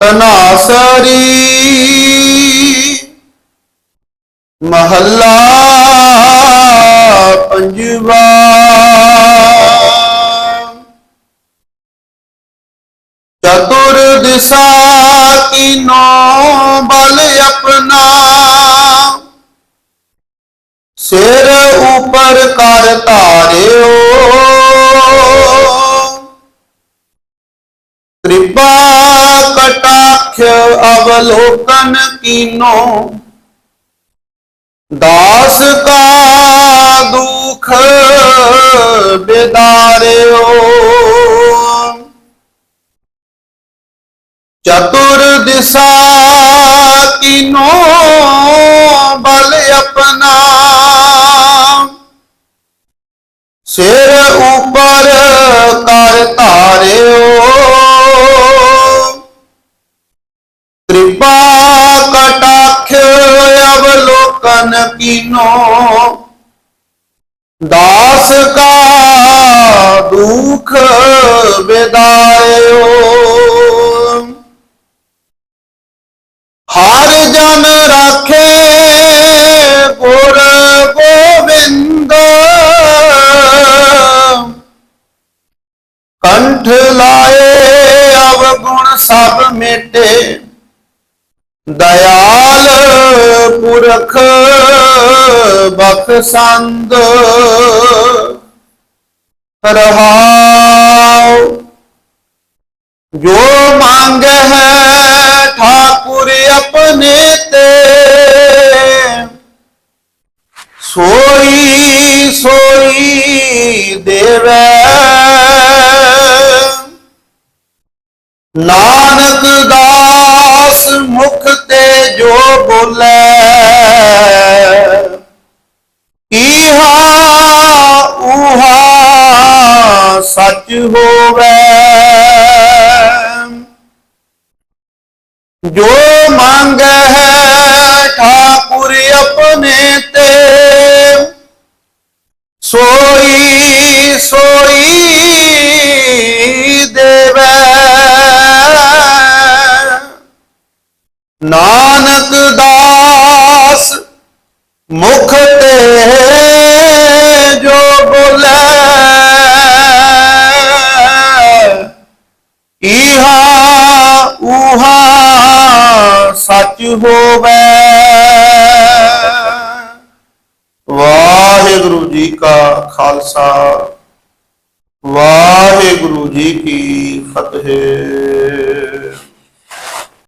ਤਨਾਸਰੀ ਮਹੱਲਾ ਪੰਜਵਾ। ਚਤੁਰ ਦਿਸ਼ਾ ਕੀਨੋ ਬਲ ਆਪਣਾ। ਸਿਰ ਉਪਰ ਕਰ ਧਾਰਿਓ। ਕਿਰਪਾ ਕਟਾਖ ਅਵਲੋਕਨ ਕੀਨੋ। ਦਾਸ ਕਾ ਦੁਖ ਬਿਦਾਰਿਓ। ਚਤੁਰ ਦਿਸ਼ਾ ਅਵਲੋਕਨ ਕੀਨੋ। ਦਾਸ ਕਾ ਦੁਖ ਬਿਦਾਇਓ ਹਰ ਜਨ ਰਾਖੇ ਗੁਰ ਗੋਬਿੰਦ। ਕੰਠ ਲਾਏ ਅਵਗੁਣ ਸਭ ਮੇਟੇ। ਦਇਆਲ ਪੁਰਖ ਬਖਸ਼ੰਦ। ਰਹਾਉ। ਜੋ ਮੰਗੇ ਹੈ ਠਾਕੁਰ ਆਪਣੇ ਤੇ। ਸੋਈ ਸੋਈ ਦੇਵੈ। ਨਾਨਕ ਦਾਸ ਮੁਖ ਤੇ ਜੋ ਬੋਲੇ। ਇਹਾ ਉਹਾ ਸੱਚ ਹੋਵੇ। ਜੋ ਮੰਗ ਹੈ ਠਾਕੁਰ ਆਪਣੇ ਤੇ, ਸੋਈ ਸੋਈ ਦੇਵੈ। ਨਾਨਕ ਦਾ ਮੁਖ ਤੇ ਜੋ ਬੋਲੇ ਇਹਾ ਉਹਾ ਸੱਚ ਹੋਵੇ। ਵਾਹਿਗੁਰੂ ਜੀ ਕਾ ਖਾਲਸਾ, ਵਾਹਿਗੁਰੂ ਜੀ ਕੀ ਫਤਿਹ।